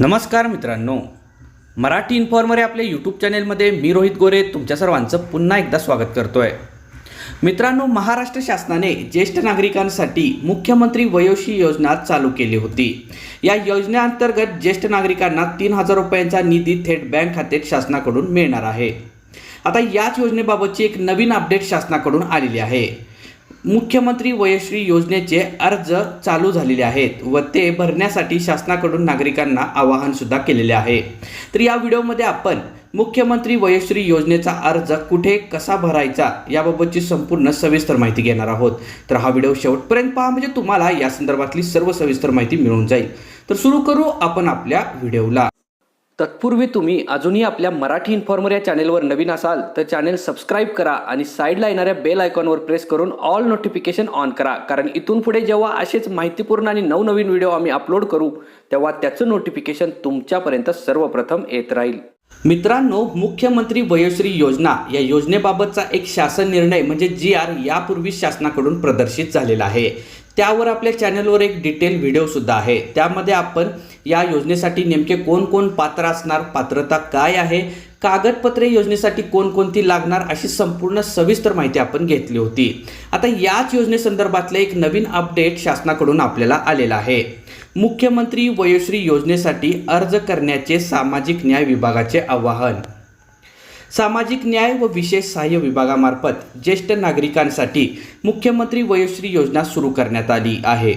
नमस्कार मित्रांनो. मराठी इन्फॉर्मर या आपल्या यूट्यूब चॅनेलमध्ये मी रोहित गोरे तुमच्या सर्वांचं पुन्हा एकदा स्वागत करतो आहे मित्रांनो महाराष्ट्र शासनाने ज्येष्ठ नागरिकांसाठी मुख्यमंत्री वयोशी योजना चालू केली होती. या योजनेअंतर्गत ज्येष्ठ नागरिकांना तीन हजार रुपयांचा निधी थेट बँक खात्यात शासनाकडून मिळणार आहे. आता याच योजनेबाबतची एक नवीन अपडेट शासनाकडून आलेली आहे. मुख्यमंत्री वयश्री योजनेचे अर्ज चालू झालेले आहेत व ते भरण्यासाठी शासनाकडून नागरिकांना आवाहनसुद्धा केलेले आहे. तर या व्हिडिओमध्ये आपण मुख्यमंत्री वयश्री योजनेचा अर्ज कुठे कसा भरायचा याबाबतची संपूर्ण सविस्तर माहिती घेणार आहोत. तर हा व्हिडिओ शेवटपर्यंत पहा म्हणजे तुम्हाला या संदर्भातली सर्व सविस्तर माहिती मिळून जाईल. तर सुरू करू आपण आपल्या व्हिडिओला. तत्पूर्वी तुम्ही अजूनही आपल्या मराठी इन्फॉर्मर या चॅनेलवर नवीन असाल तर चॅनेल सबस्क्राईब करा आणि साईडला येणाऱ्या बेल आयकॉनवर प्रेस करून ऑल नोटिफिकेशन ऑन करा. कारण इथून पुढे जेव्हा असेच माहितीपूर्ण आणि नवनवीन व्हिडिओ आम्ही अपलोड करू तेव्हा त्याचं नोटिफिकेशन तुमच्यापर्यंत सर्वप्रथम येत राहील. मित्रांनो मुख्यमंत्री वयोश्री योजना या योजनेबाबतचा एक शासन निर्णय म्हणजे जी आर यापूर्वी शासनाकडून प्रदर्शित झालेला आहे. त्यावर आपल्या चॅनलवर एक डिटेल व्हिडिओसुद्धा आहे. त्यामध्ये आपण या योजनेसाठी नेमके कोण कोण पात्र असणार पात्रता काय आहे कागदपत्रे योजनेसाठी कोणकोणती लागणार अशी संपूर्ण सविस्तर माहिती आपण घेतली होती. आता याच योजनेसंदर्भातलं एक नवीन अपडेट शासनाकडून आपल्याला आलेला आहे. मुख्यमंत्री वयोश्री योजनेसाठी अर्ज करण्याचे सामाजिक न्याय विभागाचे आवाहन. सामाजिक न्याय व विशेष सहाय्य विभागामार्फत ज्येष्ठ नागरिकांसाठी मुख्यमंत्री वयोश्री योजना सुरू करण्यात आली आहे.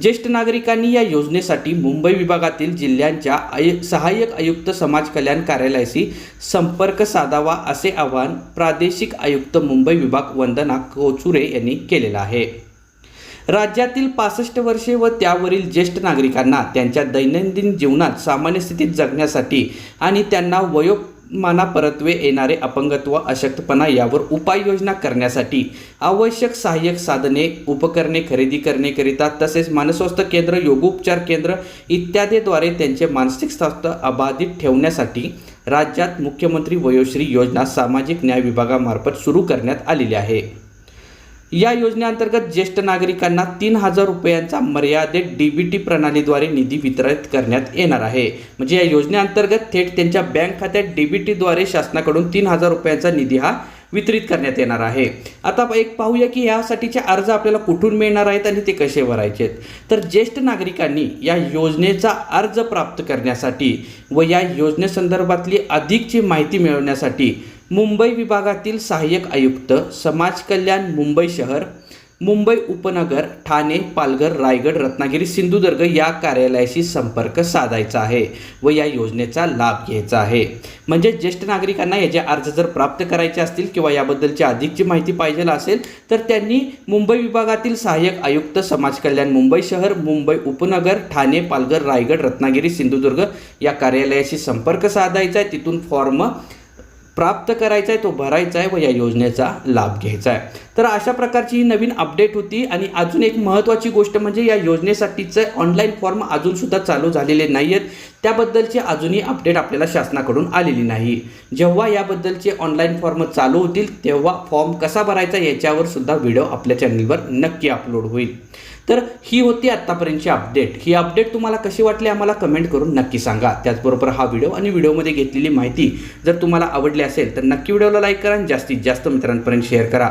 ज्येष्ठ नागरिकांनी या योजनेसाठी मुंबई विभागातील जिल्ह्यांच्या आय सहाय्यक आयुक्त समाज कल्याण कार्यालयाशी संपर्क साधावा असे आवाहन प्रादेशिक आयुक्त मुंबई विभाग वंदना कोचुरे यांनी केलेलं आहे. राज्यातील पासष्ट वर्षे व त्यावरील ज्येष्ठ नागरिकांना त्यांच्या दैनंदिन जीवनात सामान्य स्थितीत जगण्यासाठी आणि त्यांना वयो वयोमानापरत्वे येणारे अपंगत्व अशक्तपणा यावर उपाययोजना करण्यासाठी आवश्यक सहाय्यक साधने उपकरणे खरेदी करण्याकरिता तसेच मानसोस्थ केंद्र योगोपचार केंद्र इत्यादीद्वारे त्यांचे मानसिक स्वास्थ्य अबाधित ठेवण्यासाठी राज्यात मुख्यमंत्री वयोश्री योजना सामाजिक न्याय विभागामार्फत सुरू करण्यात आलेली आहे. या योजनेअंतर्गत ज्येष्ठ नागरिकांना तीन हजार रुपयांचा मर्यादित डी व्ही टी प्रणालीद्वारे निधी वितरित करण्यात येणार आहे. म्हणजे या योजनेअंतर्गत थेट त्यांच्या बँक खात्यात डी व्ही टीद्वारे शासनाकडून तीन हजार रुपयांचा निधी हा वितरित करण्यात येणार आहे. आता एक पाहूया की यासाठीचे अर्ज आपल्याला कुठून मिळणार आहेत आणि ते कसे भरायचे आहेत. तर ज्येष्ठ नागरिकांनी या योजनेचा अर्ज प्राप्त करण्यासाठी व या योजनेसंदर्भातली अधिकची माहिती मिळवण्यासाठी मुंबई विभागातील सहाय्यक आयुक्त समाज कल्याण मुंबई शहर मुंबई उपनगर ठाणे पालघर रायगड रत्नागिरी सिंधुदुर्ग या कार्यालयाशी संपर्क साधायचा आहे व या योजनेचा लाभ घ्यायचा आहे. म्हणजे ज्येष्ठ नागरिकांना याचे अर्ज जर प्राप्त करायचे असतील किंवा याबद्दलची अधिकची माहिती पाहिजे असेल तर त्यांनी मुंबई विभागातील सहाय्यक आयुक्त समाज कल्याण मुंबई शहर मुंबई उपनगर ठाणे पालघर रायगड रत्नागिरी सिंधुदुर्ग या कार्यालयाशी संपर्क साधायचा आहे. तिथून फॉर्म प्राप्त करायचा आहे तो भरायचा आहे व या योजनेचा लाभ घ्यायचा आहे तर अशा प्रकारची ही नवीन अपडेट होती आणि अजून एक महत्त्वाची गोष्ट म्हणजे या योजनेसाठीचे ऑनलाईन फॉर्म अजूनसुद्धा चालू झालेले नाही आहेत त्याबद्दलची अजूनही अपडेट आपल्याला शासनाकडून आलेली नाही. जेव्हा याबद्दलचे ऑनलाईन फॉर्म चालू होतील तेव्हा फॉर्म कसा भरायचा याच्यावर सुद्धा व्हिडिओ आपल्या चॅनलवर नक्की अपलोड होईल. तर ही होती आत्तापर्यंतची अपडेट ही अपडेट तुम्हाला कशी वाटली आम्हाला कमेंट करून नक्की सांगा. त्याचबरोबर हा व्हिडिओ आणि व्हिडिओमध्ये घेतलेली माहिती जर तुम्हाला आवडली असेल तर नक्की व्हिडिओला लाईक करा आणि जास्तीत जास्त मित्रांपर्यंत शेअर करा.